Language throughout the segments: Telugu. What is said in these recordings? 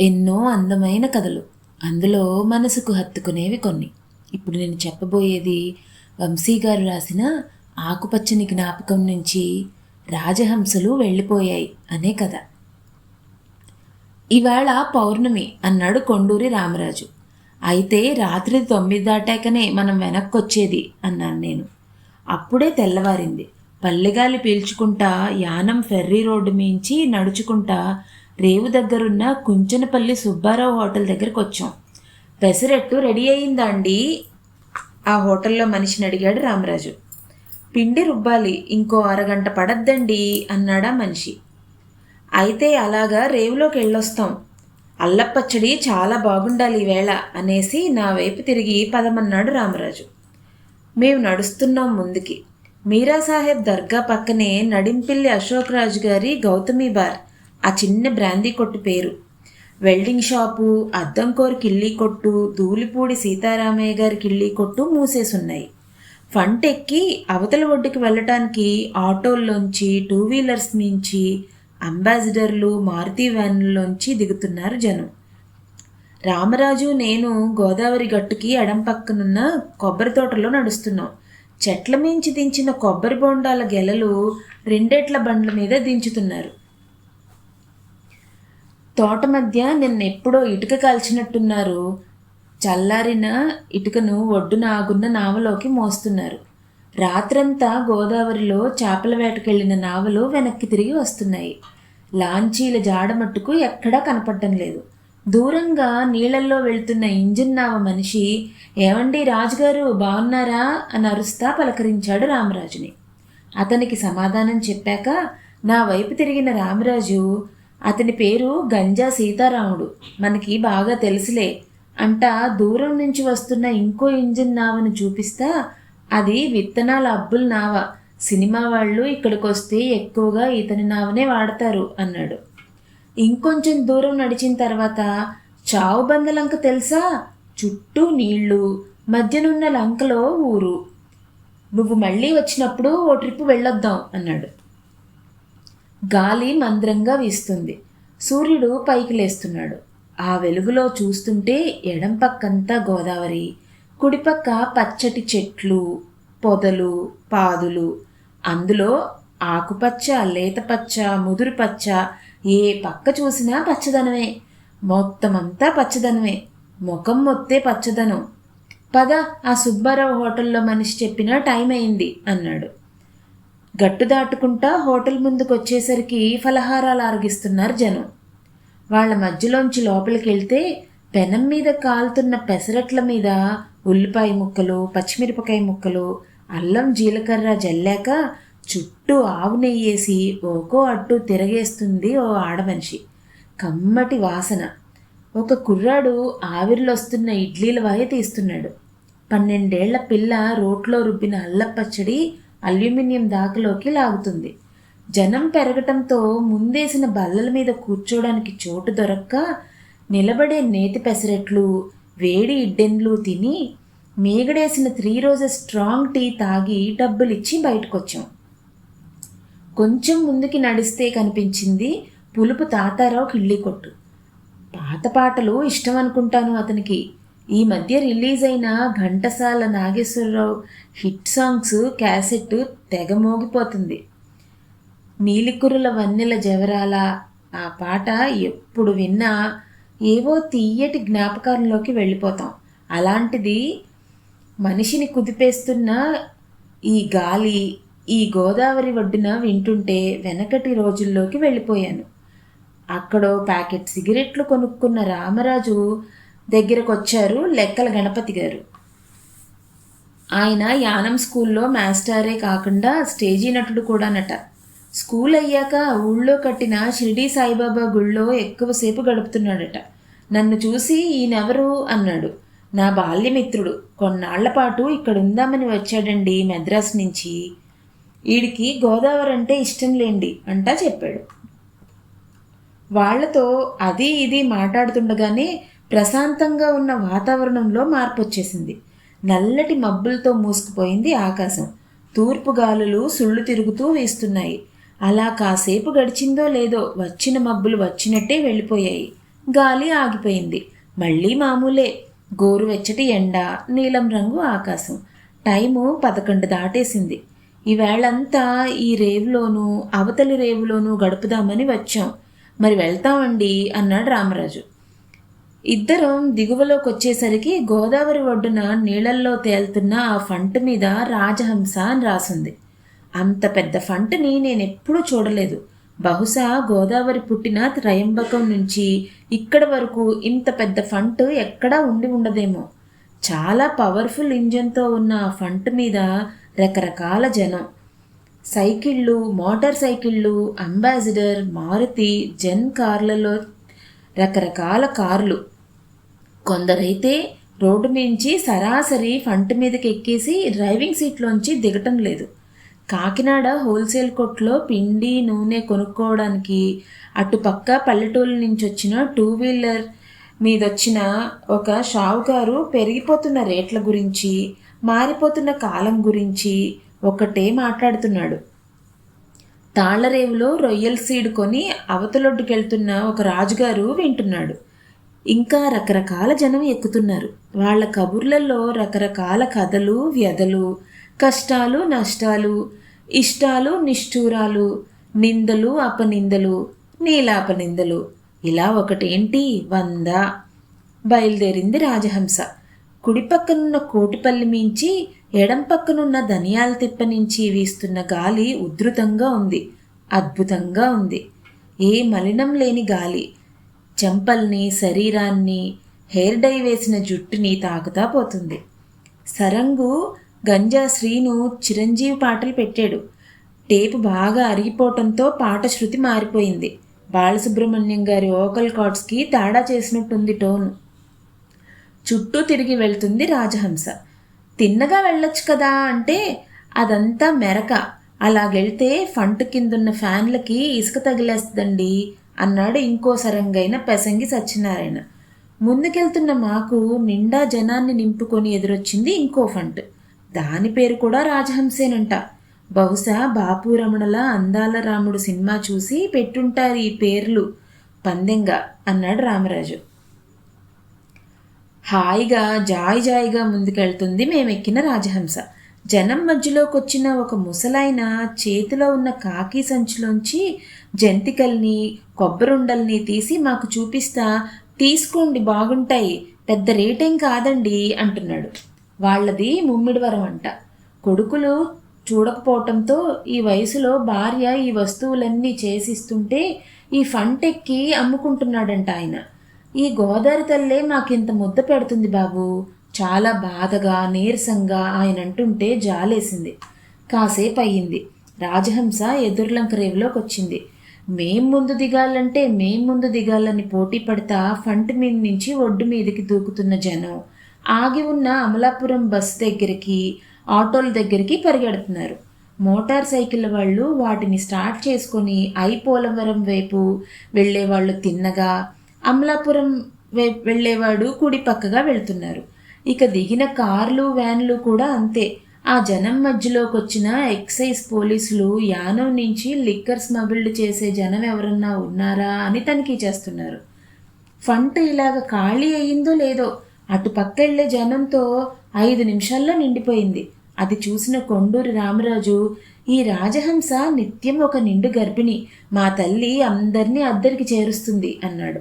ఎన్నో అందమైన కథలు. అందులో మనసుకు హత్తుకునేవి కొన్ని. ఇప్పుడు నేను చెప్పబోయేది వంశీ గారు రాసిన ఆకుపచ్చని జ్ఞాపకం నుంచి రాజహంసలు వెళ్ళిపోయాయి అనే కథ. ఇవాళ పౌర్ణమి అన్నాడు కొండూరి రామరాజు. అయితే రాత్రి తొమ్మిది దాటాకనే మనం వెనక్కి వచ్చేది అన్నాను నేను. అప్పుడే తెల్లవారింది. పల్లెగాలి పీల్చుకుంటా యానం ఫెర్రీ రోడ్డు మించి నడుచుకుంటా రేవు దగ్గరున్న కుంచనపల్లి సుబ్బారావు హోటల్ దగ్గరికి వచ్చాం. పెసరట్టు రెడీ అయిందా అండి ఆ హోటల్లో మనిషిని అడిగాడు రామరాజు. పిండి రుబ్బాలి ఇంకో అరగంట పడద్దండి అన్నాడా మనిషి. అయితే అలాగా రేవులోకి వెళ్ళొస్తాం. అల్లపచ్చడి చాలా బాగుండాలి ఈవేళ అనేసి నా వైపు తిరిగి పదమన్నాడు రామరాజు. మేము నడుస్తున్నాం ముందుకి. మీరా సాహెబ్ దర్గా పక్కనే నడింపిల్లి అశోక్ రాజు గారి గౌతమి బార్. ఆ చిన్న బ్రాందీ కొట్టు పేరు. వెల్డింగ్ షాపు అద్దంకోరు కిళ్ళీ కొట్టు ధూళిపూడి సీతారామయ్య గారి కిళ్ళీ కొట్టు మూసేసున్నాయి. ఫంట్ ఎక్కి అవతల ఒడ్డుకి వెళ్ళటానికి ఆటోల్లోంచి టూ వీలర్స్ నుంచి అంబాసిడర్లు మారుతి వ్యాన్లోంచి దిగుతున్నారు జనం. రామరాజు నేను గోదావరి గట్టుకి ఎడం పక్కనున్న కొబ్బరి తోటలో నడుస్తున్నాం. చెట్ల మించి దించిన కొబ్బరి బొండాల గెలలు రెండేట్ల బండ్ల మీద దించుతున్నారు. తోట మధ్య నిన్నెప్పుడో ఇటుక కాల్చినట్టున్నారు. చల్లారిన ఇటుకను ఒడ్డున ఆగున్న నావలోకి మోస్తున్నారు. రాత్రంతా గోదావరిలో చేపల వేటకెళ్ళిన నావలు వెనక్కి తిరిగి వస్తున్నాయి. లాంచీల జాడ మట్టుకు ఎక్కడా కనపడటం లేదు. దూరంగా నీళ్ళల్లో వెళ్తున్న ఇంజిన్ నావ మనిషి ఏమండి రాజుగారు బాగున్నారా? అని అరుస్తా పలకరించాడు రామరాజుని. అతనికి సమాధానం చెప్పాక నా వైపు తిరిగిన రామరాజు అతని పేరు గంజా సీతారాముడు. మనకి బాగా తెలుసులే. అంటా దూరం నుంచి వస్తున్న ఇంకో ఇంజిన్ నావను చూపిస్తా అది విత్తనాల అబ్బుల నావ. సినిమా వాళ్ళు ఇక్కడికి వస్తే ఎక్కువగా ఇతని నావనే వాడతారు అన్నాడు. ఇంకొంచెం దూరం నడిచిన తర్వాత చావు బందలంక తెలుసా? చుట్టూ నీళ్ళు మధ్యనున్న లంకలో ఊరు. నువ్వు మళ్ళీ వచ్చినప్పుడు ఓ ట్రిప్ వెళ్ళొద్దాం అన్నాడు. గాలి మంద్రంగా వీస్తుంది. సూర్యుడు పైకి లేస్తున్నాడు. ఆ వెలుగులో చూస్తుంటే ఎడం పక్కంతా గోదావరి కుడిపక్క పచ్చటి చెట్లు పొదలు పాదులు. అందులో ఆకుపచ్చ లేతపచ్చ ముదురు పచ్చ ఏ పక్క చూసినా పచ్చదనమే. మొత్తమంతా పచ్చదనమే. ముఖం మొత్తే పచ్చదనం. పద ఆ సుబ్బారావు హోటల్లో మనిషి చెప్పిన టైం అయింది అన్నాడు. గట్టు దాటుకుంటా హోటల్ ముందుకు వచ్చేసరికి ఫలహారాలు ఆరగిస్తున్నారు జనం. వాళ్ళ మధ్యలోంచి లోపలికి వెళ్తే పెనం మీద కాలుతున్న పెసరట్ల మీద ఉల్లిపాయ ముక్కలు పచ్చిమిరపకాయ ముక్కలు అల్లం జీలకర్ర జల్లాక చుట్టూ ఆవు నెయ్యేసి ఓకో అట్టు తిరగేస్తుంది ఓ ఆడమనిషి. కమ్మటి వాసన. ఒక కుర్రాడు ఆవిర్లొస్తున్న ఇడ్లీల వాయ తీస్తున్నాడు. పన్నెండేళ్ళ పిల్ల రోట్లో రుబ్బిన అల్లపచ్చడి అల్యూమినియం దాకలోకి లాగుతుంది. జనం పెరగటంతో ముందేసిన బల్లల మీద కూర్చోడానికి చోటు దొరక్క నిలబడే నేతి పెసరెట్లు వేడి ఇడ్డెన్లు తిని మేగడేసిన త్రీ రోజెస్ స్ట్రాంగ్ టీ తాగి డబ్బులిచ్చి బయటకొచ్చాం. కొంచెం ముందుకి నడిస్తే కనిపించింది పులుపు తాతారావు కిళ్ళి కొట్టు పాత పాటలు ఇష్టం అనుకుంటాను అతనికి. ఈ మధ్య రిలీజ్ అయిన Ghantasala Nageswara Rao hit songs cassette తెగ మోగిపోతుంది. నీలికురుల వన్నెల జవరాల ఆ పాట ఎప్పుడు విన్నా ఏవో తీయటి జ్ఞాపకాలంలోకి వెళ్ళిపోతాం. అలాంటిది మనిషిని కుదిపేస్తున్న ఈ గాలి ఈ గోదావరి ఒడ్డున వింటుంటే వెనకటి రోజుల్లోకి వెళ్ళిపోయాను. అక్కడో ప్యాకెట్ సిగరెట్లు కొనుక్కున్న రామరాజు దగ్గరకు వచ్చారు లెక్కల గణపతి గారు. ఆయన యానం స్కూల్లో మాస్టారే కాకుండా స్టేజీ నటుడు కూడానట. స్కూల్ అయ్యాక ఊళ్ళో కట్టిన షిరిడి సాయిబాబా గుళ్ళో ఎక్కువసేపు గడుపుతున్నాడట. నన్ను చూసి ఈయనెవరు? అన్నాడు. నా బాల్యమిత్రుడు. కొన్నాళ్ళ పాటు ఇక్కడ ఉందామని వచ్చాడండి మెద్రాస్ నుంచి. వీడికి గోదావరి అంటే ఇష్టం లేండి అంటా చెప్పాడు. వాళ్ళతో అది ఇది మాట్లాడుతుండగానే ప్రశాంతంగా ఉన్న వాతావరణంలో మార్పు వచ్చేసింది నల్లటి మబ్బులతో మూసుకుపోయింది ఆకాశం. తూర్పు గాలులు సుళ్ళు తిరుగుతూ వీస్తున్నాయి. అలా కాసేపు గడిచిందో లేదో వచ్చిన మబ్బులు వచ్చినట్టే వెళ్ళిపోయాయి. గాలి ఆగిపోయింది. మళ్ళీ మామూలే. గోరువెచ్చటి ఎండ నీలం రంగు ఆకాశం. టైము పదకొండు దాటేసింది. ఈవేళంతా ఈ రేవులోనూ అవతలి రేవులోనూ గడుపుదామని వచ్చాం. మరి వెళ్తామండి అన్నాడు రామరాజు. ఇద్దరం దిగువలోకి వచ్చేసరికి గోదావరి ఒడ్డున నీళ్ళల్లో తేలుతున్న ఆ ఫంట్ మీద రాజహంస అని రాసుంది. అంత పెద్ద ఫంట్ని నేనెప్పుడూ చూడలేదు. బహుశా గోదావరి పుట్టిన త్రయంబకం నుంచి ఇక్కడ వరకు ఇంత పెద్ద ఫంట్ ఎక్కడా ఉండి ఉండదేమో. చాలా పవర్ఫుల్ ఇంజన్తో ఉన్న ఆ ఫంట్ మీద రకరకాల జనం. సైకిళ్ళు మోటార్ సైకిళ్ళు అంబాసిడర్ మారుతి జెన్ కార్లలో రకరకాల కార్లు. కొందరైతే రోడ్డు మించి సరాసరి ఫంట్ మీదకి ఎక్కేసి డ్రైవింగ్ సీట్లోంచి దిగటం లేదు. కాకినాడ హోల్సేల్ కొట్లో పిండి నూనె కొనుక్కోవడానికి అటుపక్క పల్లెటూరు నుంచి వచ్చిన టూ వీలర్ మీదొచ్చిన ఒక షావుకారు పెరిగిపోతున్న రేట్ల గురించి మారిపోతున్న కాలం గురించి ఒకటే మాట్లాడుతున్నాడు. తాళ్ళరేవులో రొయ్యల సీడ్ కొని అవతలొడ్డుకెళ్తున్న ఒక రాజుగారు వింటున్నాడు. ఇంకా రకరకాల జనం ఎక్కుతున్నారు. వాళ్ళ కబుర్లలో రకరకాల కథలు వ్యధలు కష్టాలు నష్టాలు ఇష్టాలు నిష్ఠూరాలు నిందలు అపనిందలు నీలాపనిందలు. ఇలా ఒకటేంటి? వంద. బయలుదేరింది రాజహంస. కుడి పక్కనున్న కోటిపల్లి మించి ఎడం పక్కనున్న ధనియాల తిప్ప నుంచి వీస్తున్న గాలి ఉధృతంగా ఉంది. అద్భుతంగా ఉంది. ఏ మలినం లేని గాలి. చెంపల్ని శరీరాన్ని హెయిర్ డై వేసిన జుట్టుని తాకుతా పోతుంది. సరంగు గంజా శ్రీను చిరంజీవి పాటలు పెట్టాడు. టేపు బాగా అరిగిపోవటంతో పాట శృతి మారిపోయింది. బాలసుబ్రహ్మణ్యం గారి ఓకల్ కార్డ్స్కి తేడా చేసినట్టుంది టోన్. చుట్టూ తిరిగి వెళ్తుంది రాజహంస. తిన్నగా వెళ్ళొచ్చు కదా అంటే అదంతా మెరక. అలాగెళ్తే ఫంట్ కిందున్న ఫ్యాన్లకి ఇసుక తగిలేస్తుందండి. అన్నాడు ఇంకో సరంగైన పెసంగి సత్యనారాయణ. ముందుకెళ్తున్న మాకు నిండా జనాన్ని నింపుకొని ఎదురొచ్చింది ఇంకో ఫంట్. దాని పేరు కూడా రాజహంసేనంట. బహుశా బాపు రమణల అందాల రాముడు సినిమా చూసి పెట్టుంటారు ఈ పేర్లు. పందెంగా అన్నాడు రామరాజు. హాయిగా జాయ్ జాయిగా ముందుకెళ్తుంది మేమెక్కిన రాజహంస. జనం మధ్యలోకి వచ్చిన ఒక ముసలాయన చేతిలో ఉన్న కాకి సంచిలోంచి జంతికల్ని కొబ్బరుండల్ని తీసి మాకు చూపిస్తా తీసుకోండి బాగుంటాయి పెద్ద రేటేం కాదండి అంటున్నాడు. వాళ్ళది ముమ్మిడివరం అంట. కొడుకులు చూడకపోవటంతో ఈ వయసులో భార్య ఈ వస్తువులన్నీ చేసిస్తుంటే ఈ ఫంటెక్కి అమ్ముకుంటున్నాడంట ఆయన. ఈ గోదావరి తల్లే మాకింత ముద్ద పెడుతుంది బాబు. చాలా బాధగా నీరసంగా ఆయన అంటుంటే జాలేసింది. కాసేపు అయ్యింది రాజహంస ఎదుర్లంక రేవులోకి వచ్చింది మేం ముందు దిగాలంటే మేం ముందు దిగాలని పోటీ పడతా ఫంట్ మీద నుంచి ఒడ్డు మీదకి దూకుతున్న జనం ఆగి ఉన్న అమలాపురం బస్ దగ్గరికి ఆటోల దగ్గరికి పరిగెడుతున్నారు. మోటార్ సైకిల్ వాళ్ళు వాటిని స్టార్ట్ చేసుకొని ఐ పోలవరం వైపు వెళ్ళేవాళ్ళు తిన్నగా అమలాపురం వైపు వెళ్ళేవాడు కుడి పక్కగా వెళ్తున్నారు. ఇక దిగిన కార్లు వ్యాన్లు కూడా అంతే. ఆ జనం మధ్యలోకి వచ్చిన ఎక్సైజ్ పోలీసులు యానం నుంచి లిక్కర్ స్మగుల్డ్ చేసే జనం ఎవరన్నా ఉన్నారా అని తనిఖీ చేస్తున్నారు. ఫంట్ ఇలాగ ఖాళీ అయ్యిందో లేదో అటు పక్కెళ్ళే జనంతో ఐదు నిమిషాల్లో నిండిపోయింది. అది చూసిన కొండూరి రామరాజు ఈ రాజహంస నిత్యం ఒక నిండు గర్భిణి మా తల్లి అందరినీ అద్దరికి చేరుస్తుంది అన్నాడు.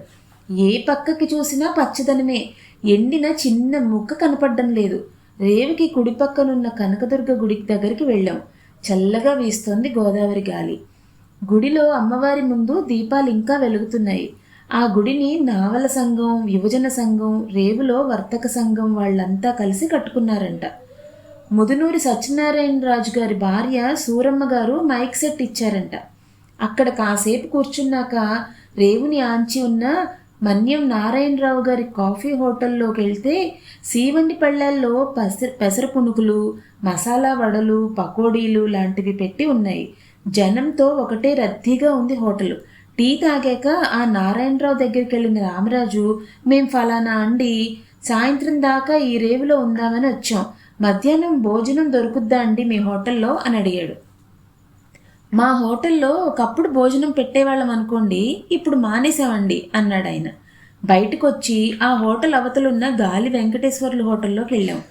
ఏ పక్కకి చూసినా పచ్చదనమే ఎండిన చిన్న ముక్క కనపడడం లేదు. రేవుకి కుడి పక్కనున్న కనకదుర్గ గుడి దగ్గరికి వెళ్ళాం. చల్లగా వీస్తోంది గోదావరి గాలి. గుడిలో అమ్మవారి ముందు దీపాలు ఇంకా వెలుగుతున్నాయి. ఆ గుడిని నావల సంఘం యువజన సంఘం రేవులో వర్తక సంఘం వాళ్ళంతా కలిసి కట్టుకున్నారంట. ముదునూరి సత్యనారాయణ రాజు గారి భార్య సూరమ్మ గారు మైక్ సెట్ ఇచ్చారంట. అక్కడ కాసేపు కూర్చున్నాక రేవుని ఆంచి ఉన్న మన్యం నారాయణరావు గారి కాఫీ హోటల్లోకి వెళ్తే సీవండి పళ్ళల్లో పెసర పెసర పునుకులు మసాలా వడలు పకోడీలు లాంటివి పెట్టి ఉన్నాయి. జనంతో ఒకటే రద్దీగా ఉంది హోటల్. టీ తాగాక ఆ నారాయణరావు దగ్గరికి వెళ్ళిన రామరాజు మేం ఫలానా అండి సాయంత్రం దాకా ఈ రేవులో ఉందామని వచ్చాం. మధ్యాహ్నం భోజనం దొరుకుద్దా అండి మీ హోటల్లో? అని అడిగాడు. మా హోటల్లో ఒకప్పుడు భోజనం పెట్టేవాళ్ళం అనుకోండి ఇప్పుడు మానేసామండి అన్నాడు ఆయన. బయటకు వచ్చి ఆ హోటల్ అవతలున్న గాలి వెంకటేశ్వర్లు హోటల్లోకి వెళ్ళాం.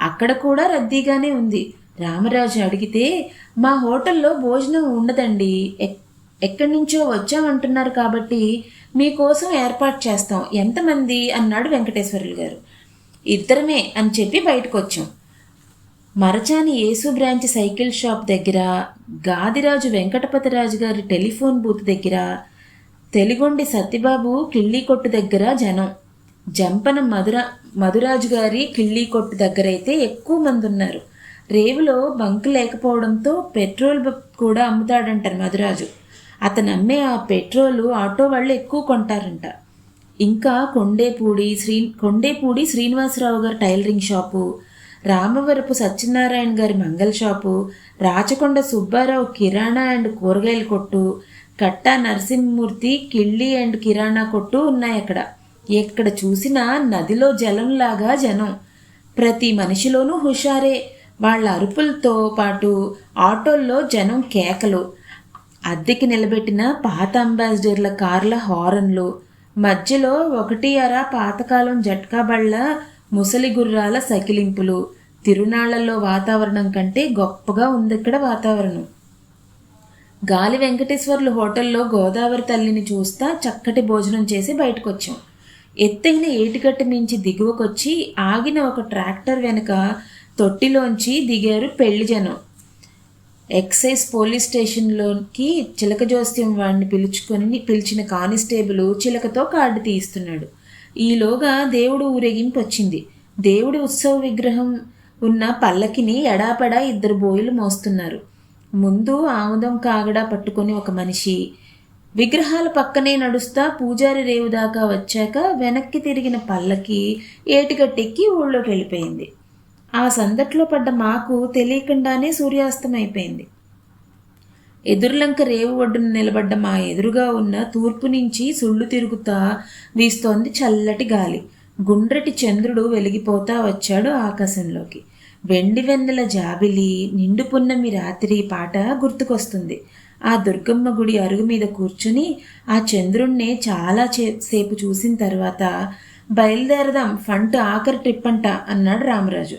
అక్కడ కూడా రద్దీగానే ఉంది. రామరాజు అడిగితే మా హోటల్లో భోజనం ఉండదండి ఎక్- ఎక్కడి నుంచో వచ్చామంటున్నారు కాబట్టి మీకోసం ఏర్పాటు చేస్తాం ఎంతమంది? అన్నాడు వెంకటేశ్వర్లు గారు. ఇద్దరమే అని చెప్పి బయటకు వచ్చాం మరచాని యేసు బ్రాంచ్ సైకిల్ షాప్ దగ్గర గాదిరాజు వెంకటపతిరాజు గారి టెలిఫోన్ బూత్ దగ్గర తెలుగొండి సత్యబాబు కిళ్ళీ కొట్టు దగ్గర జనం. జంపన మధుర మధురాజు గారి కిళ్ళీ కొట్టు దగ్గర అయితే ఎక్కువ మంది ఉన్నారు. రేవులో బంక్ లేకపోవడంతో పెట్రోల్ కూడా అమ్ముతాడంటారు మధురాజు. అతను అమ్మే ఆ పెట్రోల్ ఆటో వాళ్ళు ఎక్కువ కొంటారంట. ఇంకా కొండేపూడి శ్రీ కొండేపూడి శ్రీనివాసరావు గారి టైలరింగ్ షాపు రామవరపు సత్యనారాయణ గారి మంగళ షాపు రాచకొండ సుబ్బారావు కిరాణా అండ్ కూరగాయల కొట్టు కట్టా నరసింహమూర్తి కిళ్ళి అండ్ కిరాణా కొట్టు ఉన్నాయి అక్కడ. ఎక్కడ చూసినా నదిలో జలంలాగా జనం. ప్రతి మనిషిలోనూ హుషారే. వాళ్ళ అరుపులతో పాటు ఆటోల్లో జనం కేకలు. అద్దెకి నిలబెట్టిన పాత అంబాసిడర్ల కార్ల హారన్లు. మధ్యలో ఒకటి అర పాతకాలం జట్కా బళ్ళ ముసలి గుర్రాల సకిలింపులు. తిరునాళ్ళలో వాతావరణం కంటే గొప్పగా ఉంది ఇక్కడ వాతావరణం. గాలి వెంకటేశ్వర్లు హోటల్లో గోదావరి తల్లిని చూస్తా చక్కటి భోజనం చేసి బయటకొచ్చాం. ఎత్తైన ఏటిగట్టు మించి దిగువకొచ్చి ఆగిన ఒక ట్రాక్టర్ వెనుక తొట్టిలోంచి దిగారు పెళ్ళి జనం. ఎక్సైజ్ పోలీస్ స్టేషన్లోకి చిలక జోస్యం వాడిని పిలుచుకొని పిలిచిన కానిస్టేబుల్ చిలకతో కార్డు తీస్తున్నాడు ఈలోగా దేవుడు ఊరేగింపు వచ్చింది దేవుడి ఉత్సవ విగ్రహం ఉన్న పల్లకిని ఎడాపెడా ఇద్దరు బోయిలు మోస్తున్నారు. ముందు ఆముదం కాగడా పట్టుకొని ఒక మనిషి విగ్రహాల పక్కనే నడుస్తా పూజారి రేవు దాకా వచ్చాక వెనక్కి తిరిగిన పల్లకి ఏటిగట్టెక్కి ఊళ్ళోకి వెళ్ళిపోయింది ఆ సందట్లో పడ్డ మాకు తెలియకుండానే సూర్యాస్తమైపోయింది. ఎదురులంక రేవు ఒడ్డున నిలబడ్డ మా ఎదురుగా ఉన్న తూర్పు నుంచి సుళ్ళు తిరుగుతా వీస్తోంది చల్లటి గాలి. గుండ్రటి చంద్రుడు వెలిగిపోతా వచ్చాడు ఆకాశంలోకి. వెండి వెన్నెల జాబిలి నిండు పున్నమి రాత్రి పాట గుర్తుకొస్తుంది. ఆ దుర్గమ్మ గుడి అరుగు మీద కూర్చుని ఆ చంద్రుణ్ణే చాలా సేపు చూసిన తర్వాత బయలుదేరదాం ఫంట్ ఆఖరి ట్రిప్ అంట అన్నాడు రామరాజు.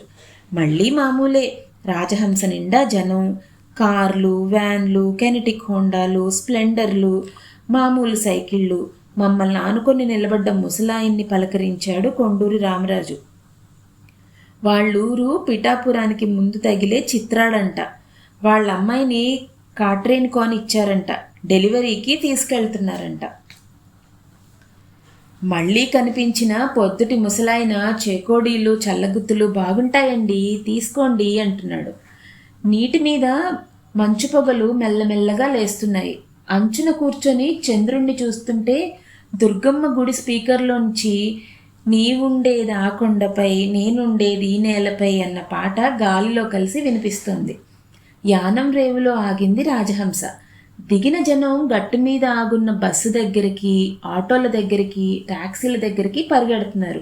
మళ్ళీ మామూలే. రాజహంస నిండా జనం కార్లు వ్యాన్లు కెనటిక్ హోండాలు స్ప్లెండర్లు మామూలు సైకిళ్ళు. మమ్మల్ని ఆనుకొని నిలబడ్డ ముసలాయిన్ని పలకరించాడు కొండూరి రామరాజు. వాళ్ళూరు పిఠాపురానికి ముందు తగిలే చిత్రాడంట. వాళ్ళ అమ్మాయిని కాట్రేన్ కొని ఇచ్చారంట డెలివరీకి తీసుకెళ్తున్నారంట. మళ్ళీ కనిపించిన పొద్దుటి ముసలాయన చేకోడీలు చల్లగుత్తులు బాగుంటాయండి తీసుకోండి అంటున్నాడు. నీటి మీద మంచు పొగలు మెల్లమెల్లగా లేస్తున్నాయి. అంచున కూర్చొని చంద్రుణ్ణి చూస్తుంటే దుర్గమ్మ గుడి స్పీకర్లోంచి నీవుండేది ఆ కొండపై నేనుండేది ఈ నేలపై అన్న పాట గాలిలో కలిసి వినిపిస్తుంది. యానం రేవులో ఆగింది రాజహంస. దిగిన జనం గట్టు మీద ఆగున్న బస్సు దగ్గరికి ఆటోల దగ్గరికి ట్యాక్సీల దగ్గరికి పరిగెడుతున్నారు.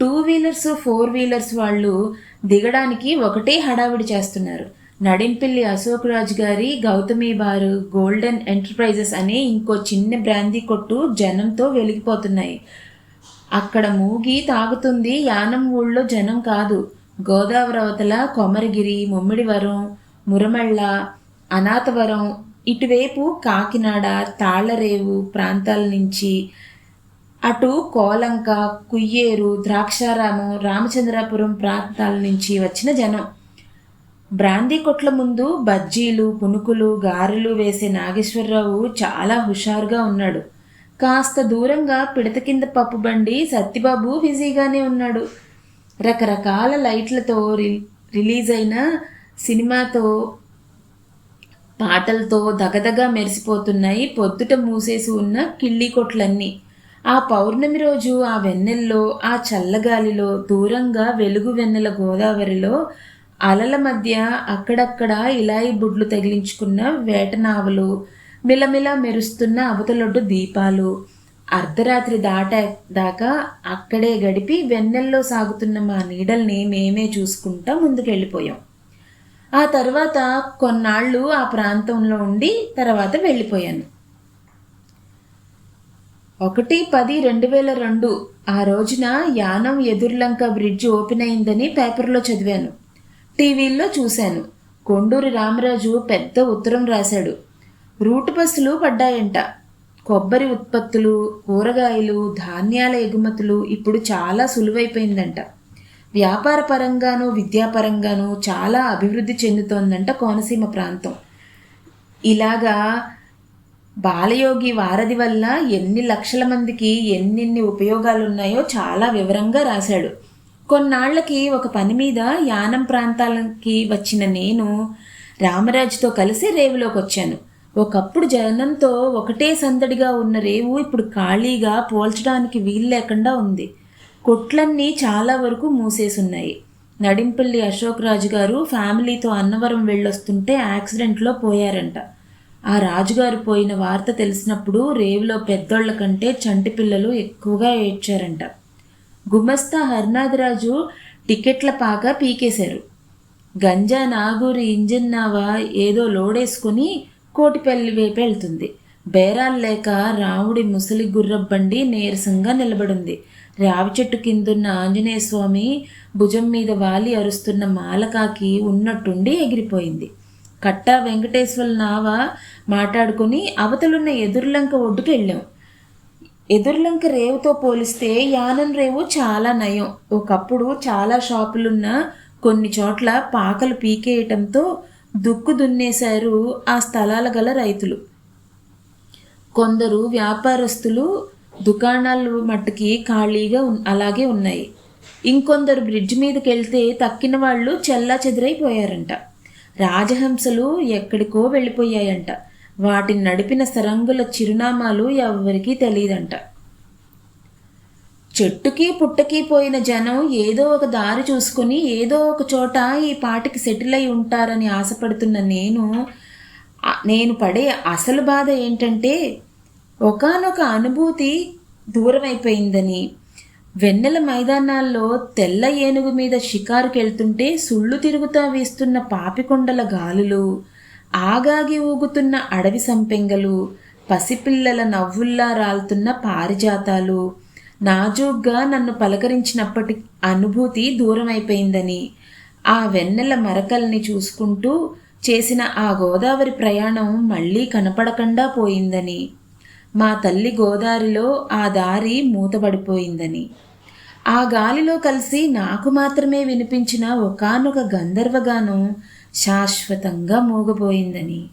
టూ వీలర్స్ ఫోర్ వీలర్స్ వాళ్ళు దిగడానికి ఒకటే హడావిడి చేస్తున్నారు. నడింపిల్లి అశోక్ రాజ్ గారి గౌతమి బారు గోల్డెన్ ఎంటర్ప్రైజెస్ అనే ఇంకో చిన్న బ్రాందీ కొట్టు జనంతో వెలిగిపోతున్నాయి. అక్కడ మూగి తాగుతుంది యానం ఊళ్ళో జనం కాదు. గోదావరి అవతల కొమరగిరి ముమ్మిడివరం మురమళ్ళ అనాథవరం ఇటువైపు కాకినాడ తాళ్ళరేవు ప్రాంతాల నుంచి అటు కోలంక కుయ్యేరు ద్రాక్షారామం రామచంద్రాపురం ప్రాంతాల నుంచి వచ్చిన జనం. బ్రాందీ కొట్ల ముందు బజ్జీలు పునుకులు గారెలు వేసే నాగేశ్వరరావు చాలా హుషారుగా ఉన్నాడు. కాస్త దూరంగా పిడత కింద పప్పు బండి సత్తిబాబు బిజీగానే ఉన్నాడు. రకరకాల లైట్లతో రి రిలీజ్ అయిన సినిమాతో పాటలతో దగదగా మెరిసిపోతున్నాయి పొద్దుట మూసేసి ఉన్న కిళ్ళీ కొట్లన్నీ. ఆ పౌర్ణమి రోజు ఆ వెన్నెల్లో ఆ చల్లగాలిలో దూరంగా వెలుగు వెన్నెల గోదావరిలో అలల మధ్య అక్కడక్కడ ఇలాయి బుడ్లు తగిలించుకున్న వేటనావలు మిలమిల మెరుస్తున్న అవతలొడ్డు దీపాలు. అర్ధరాత్రి దాట దాకా అక్కడే గడిపి వెన్నెల్లో సాగుతున్న మా నీడల్ని మేమే చూసుకుంటా ముందుకెళ్ళిపోయాం. ఆ తర్వాత కొన్నాళ్ళు ఆ ప్రాంతంలో ఉండి తర్వాత వెళ్ళిపోయాను. ఒకటి పది రెండు వేల రెండు ఆ రోజున యానం ఎదుర్లంక బ్రిడ్జ్ ఓపెన్ అయిందని పేపర్లో చదివాను. టీవీల్లో చూశాను. కొండూరి రామరాజు పెద్ద ఉత్తరం రాశాడు. రూట్ బస్సులు పడ్డాయంట. కొబ్బరి ఉత్పత్తులు కూరగాయలు ధాన్యాల ఎగుమతులు ఇప్పుడు చాలా సులువైపోయిందంట. వ్యాపార పరంగానూ విద్యాపరంగానూ చాలా అభివృద్ధి చెందుతోందంట కోనసీమ ప్రాంతం. ఇలాగా బాలయోగి వారధి వల్ల ఎన్ని లక్షల మందికి ఎన్నెన్ని ఉపయోగాలు ఉన్నాయో చాలా వివరంగా రాశాడు. కొన్నాళ్ళకి ఒక పని మీద యానం ప్రాంతాలకి వచ్చిన నేను రామరాజుతో కలిసి రేవులోకి వచ్చాను ఒకప్పుడు జనంతో ఒకటే సందడిగా ఉన్న రేవు ఇప్పుడు ఖాళీగా పోల్చడానికి వీలు లేకుండా ఉంది. కొట్లన్నీ చాలా వరకు మూసేసున్నాయి. నడింపల్లి అశోక్ రాజు గారు ఫ్యామిలీతో అన్నవరం వెళ్ళొస్తుంటే యాక్సిడెంట్లో పోయారంట. ఆ రాజుగారు పోయిన వార్త తెలిసినప్పుడు రేవులో పెద్దోళ్ళ కంటే చంటి పిల్లలు ఎక్కువగా ఏడ్చారంట. గుమస్తా హర్నాథరాజు టికెట్ల పాక పీకేశారు. గంజా నాగూరి ఇంజిన్ నావా ఏదో లోడేసుకుని కోటిపల్లి వైపు వెళ్తుంది. బేరాలు లేక రాముడి ముసలి గుర్రబ్బండి నీరసంగా నిలబడింది. రావి చెట్టు కిందున్న ఆంజనేయ స్వామి భుజం మీద వాలి అరుస్తున్న మాలకాకి ఉన్నట్టుండి ఎగిరిపోయింది. కట్టా వెంకటేశ్వర నావ మాట్లాడుకుని అవతలున్న ఎదుర్లంక ఒడ్డుకు వెళ్ళాం. ఎదుర్లంక రేవుతో పోలిస్తే యానం రేవు చాలా నయం. ఒకప్పుడు చాలా షాపులున్న కొన్ని చోట్ల పాకలు పీకేయటంతో దుక్కు దున్నేశారు ఆ స్థలాల గల రైతులు. కొందరు వ్యాపారస్తులు దుకాణాలు మట్టుకి ఖాళీగా అలాగే ఉన్నాయి. ఇంకొందరు బ్రిడ్జ్ మీదకి వెళ్తే తక్కిన వాళ్ళు చెల్లా చెదిరైపోయారంట రాజహంసలు ఎక్కడికో వెళ్ళిపోయాయంట. వాటిని నడిపిన సరంగుల చిరునామాలు ఎవ్వరికీ తెలియదంట. చెట్టుకి పుట్టకి పోయిన జనం ఏదో ఒక దారి చూసుకుని ఏదో ఒక చోట ఈ పాటికి సెటిల్ అయి ఉంటారని ఆశపడుతున్న నేను నేను పడే అసలు బాధ ఏంటంటే ఒకనొక అనుభూతి దూరమైపోయిందని. వెన్నెల మైదానాల్లో తెల్ల ఏనుగు మీద షికారుకెళ్తుంటే సుళ్ళు తిరుగుతా వీస్తున్న పాపికొండల గాలులు ఆగాగి ఊగుతున్న అడవి సంపెంగలు పసిపిల్లల నవ్వుల్లా రాలుతున్న పారిజాతాలు నాజూగ్గా నన్ను పలకరించినప్పటి అనుభూతి దూరమైపోయిందని ఆ వెన్నెల మరకల్ని చూసుకుంటూ చేసిన ఆ గోదావరి ప్రయాణం మళ్ళీ కనపడకుండా పోయిందని మా తల్లి గోదారిలో ఆ దారి మూతబడిపోయిందని. ఆ గాలిలో కలిసి నాకు మాత్రమే వినిపించిన ఒకనొక గంధర్వగానం శాశ్వతంగా మూగబోయిందని.